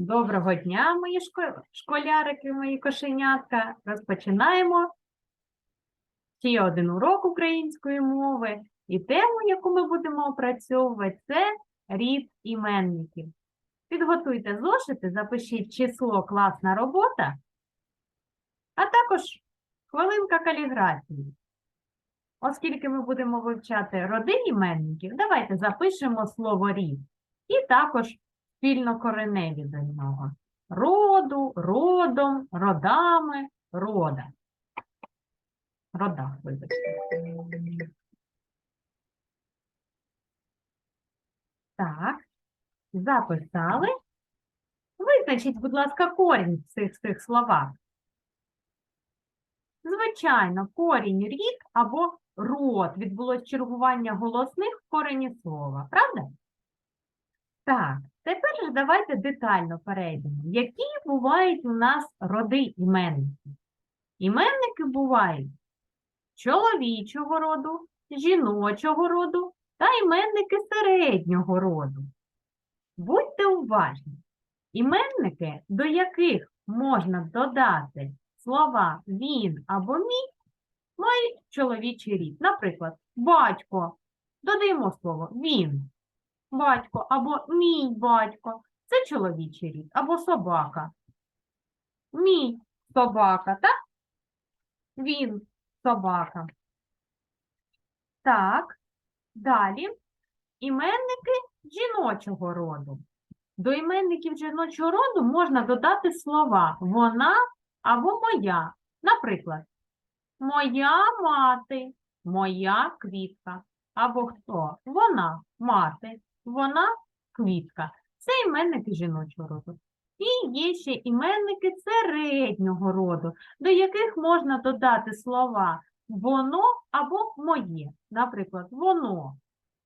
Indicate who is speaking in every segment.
Speaker 1: Доброго дня, мої школярики, мої кошенятка. Розпочинаємо ще один урок української мови. І тему, яку ми будемо опрацьовувати, це рід іменників. Підготуйте зошити, запишіть число класна робота, а також хвилинка каліграфії. Оскільки ми будемо вивчати роди іменників, давайте запишемо слово рід. І також спільнокореневі до нього. Роду, родом, родами, рода. Рода, вибачте. Так, записали. Визначіть, будь ласка, корінь в цих, цих словах. Звичайно, корінь рід або род. Відбулось чергування голосних в корені слова. Правда? Так, тепер ж давайте детально перейдемо. Які бувають у нас роди іменників? Іменники бувають чоловічого роду, жіночого роду та іменники середнього роду. Будьте уважні. Іменники, до яких можна додати слова він або мій, мають чоловічий рід. Наприклад, батько. Додаємо слово він батько або мій батько. Це чоловічий рід, або собака. Мій собака, так? Він собака. Так, далі іменники жіночого роду. До іменників жіночого роду можна додати слова вона або моя. Наприклад, моя мати, моя квітка. Або хто? Вона мати, вона квітка. Це іменники жіночого роду. І є ще іменники середнього роду, до яких можна додати слова воно або моє. Наприклад, воно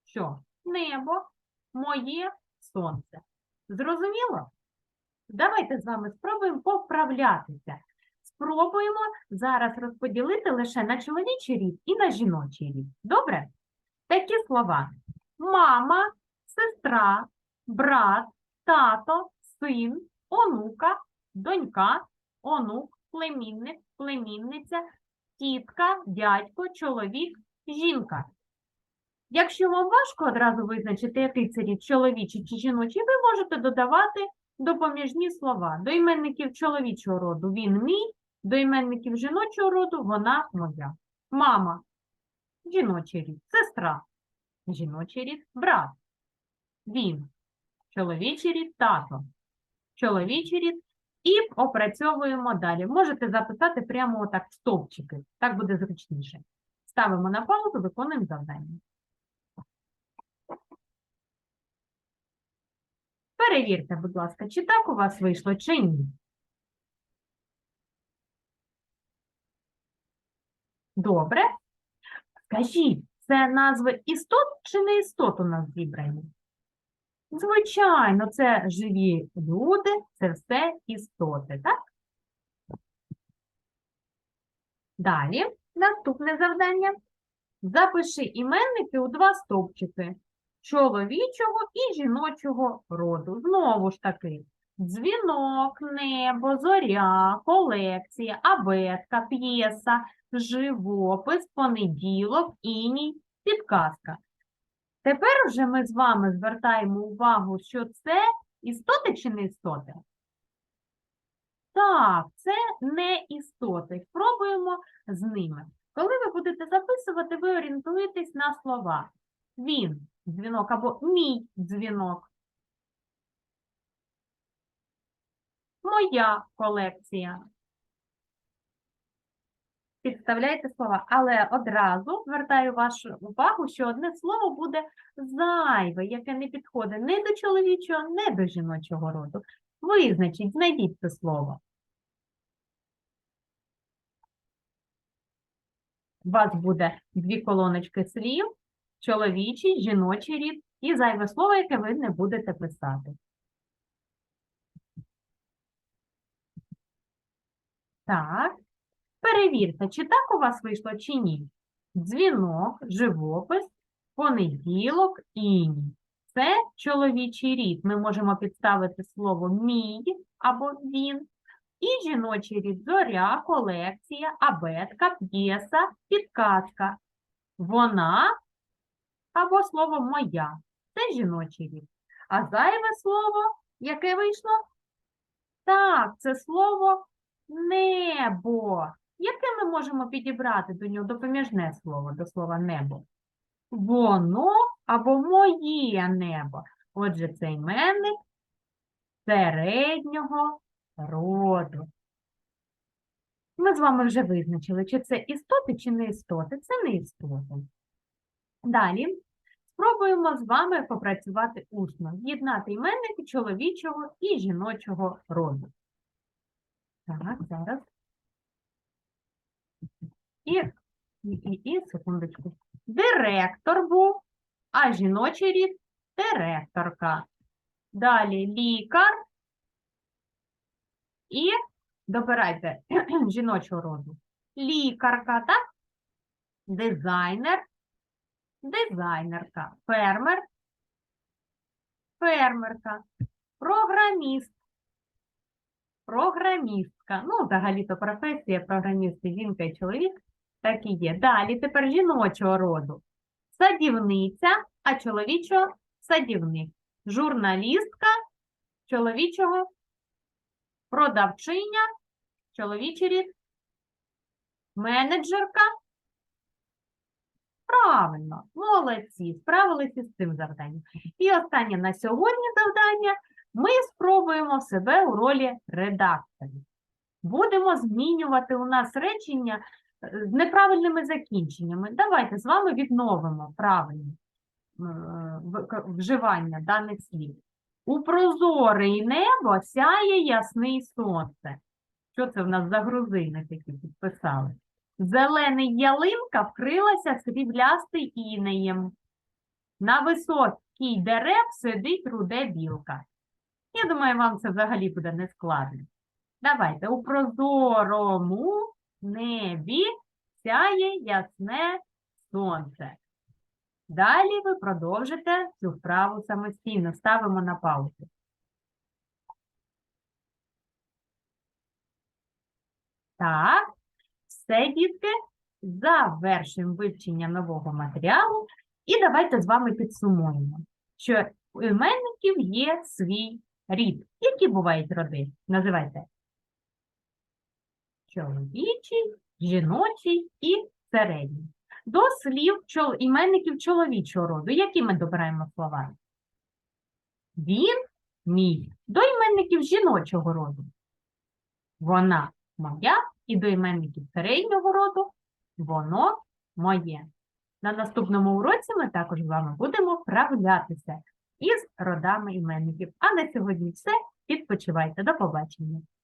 Speaker 1: що? Небо, моє сонце. Зрозуміло? Давайте з вами спробуємо поправлятися. Спробуємо зараз розподілити лише на чоловічий рід і на жіночий рід. Добре? Такі слова: мама, сестра, брат, тато, син, онука, донька, онук, племінник, племінниця, тітка, дядько, чоловік, жінка. Якщо вам важко одразу визначити, який це рід чоловічий чи жіночий, ви можете додавати допоміжні слова. До іменників чоловічого роду він мій, до іменників жіночого роду вона моя. Мама жіночий рід, сестра, жіночий рід, брат, він, чоловічий рід, тато, чоловічий рід, і опрацьовуємо далі. Можете записати прямо отак стовпчики, так буде зручніше. Ставимо на паузу, виконуємо завдання. Перевірте, будь ласка, чи так у вас вийшло, чи ні. Добре. Скажіть, це назви істот чи не істот у нас зібрані? Звичайно, це живі люди, це все істоти, так? Далі, наступне завдання. Запиши іменники у два стовпчики чоловічого і жіночого роду. Знову ж таки, дзвінок, небо, зоря, колекція, абетка, п'єса, живопис, понеділок, іній, підказка. Тепер вже ми з вами звертаємо увагу, що це істоти чи не істоти? Так, це не істоти. Спробуємо з ними. Коли ви будете записувати, ви орієнтуєтесь на слова. Він дзвінок або мій дзвінок. Моя колекція. Підставляйте слова, але одразу звертаю вашу увагу, що одне слово буде зайве, яке не підходить ні до чоловічого, ні до жіночого роду. Визначіть, знайдіть це слово. У вас буде дві колоночки слів, чоловічий, жіночий рід і зайве слово, яке ви не будете писати. Так. Перевірте, чи так у вас вийшло, чи ні. Дзвінок, живопис, понеділок, іній. це чоловічий рід. Ми можемо підставити слово мій або він. І жіночий рід зоря, колекція, абетка, п'єса, підказка. Вона або слово моя. Це жіночий рід. А зайве слово, яке вийшло? Так, це слово небо. Яке ми можемо підібрати до нього допоміжне слово, до слова небо? Воно або моє небо. Отже, це іменник середнього роду. Ми з вами вже визначили, чи це істоти, чи не істоти. Це не істоти. Далі спробуємо з вами попрацювати усно, з'єднати іменники чоловічого і жіночого роду. Так, зараз. І, і, і, секундочку. Директор був, а жіночий рід директорка. Далі лікар і добирайте жіночого роду. Лікарка, так? Дизайнер, дизайнерка, фермер, фермерка, програміст, програмістка. Ну, взагалі-то професія програмісти, жінка і чоловік, так і є. Далі тепер жіночого роду. Садівниця, а чоловічого садівник. Журналістка, чоловічого продавчиня, чоловічий рід, менеджерка. Правильно, молодці, справилися з цим завданням. І останнє на сьогодні завдання ми спробуємо себе у ролі редакторів. Будемо змінювати у нас речення неправильними закінченнями. Давайте з вами відновимо правильне е, вживання даних слів. У прозоре і небо сяє ясний сонце. Що це в нас за грузини такі підписали? Зелений ялинка вкрилася сріблястий інеєм. На високій дерев сидить руде білка. Я думаю, вам це взагалі буде нескладно. Давайте у прозорому небі сяє ясне сонце. Далі ви продовжите цю вправу самостійно. Ставимо на паузу. Так, все, дітки, завершуємо вивчення нового матеріалу. І давайте з вами підсумуємо, що у іменників є свій рід. Які бувають роди? Називайте. Чоловічий, жіночий і середній. До слів іменників чоловічого роду. Які ми добираємо слова? Він мій. До іменників жіночого роду. Вона моя. І до іменників середнього роду воно моє. На наступному уроці ми також з вами будемо вправлятися із родами іменників. А на сьогодні все. Відпочивайте. До побачення.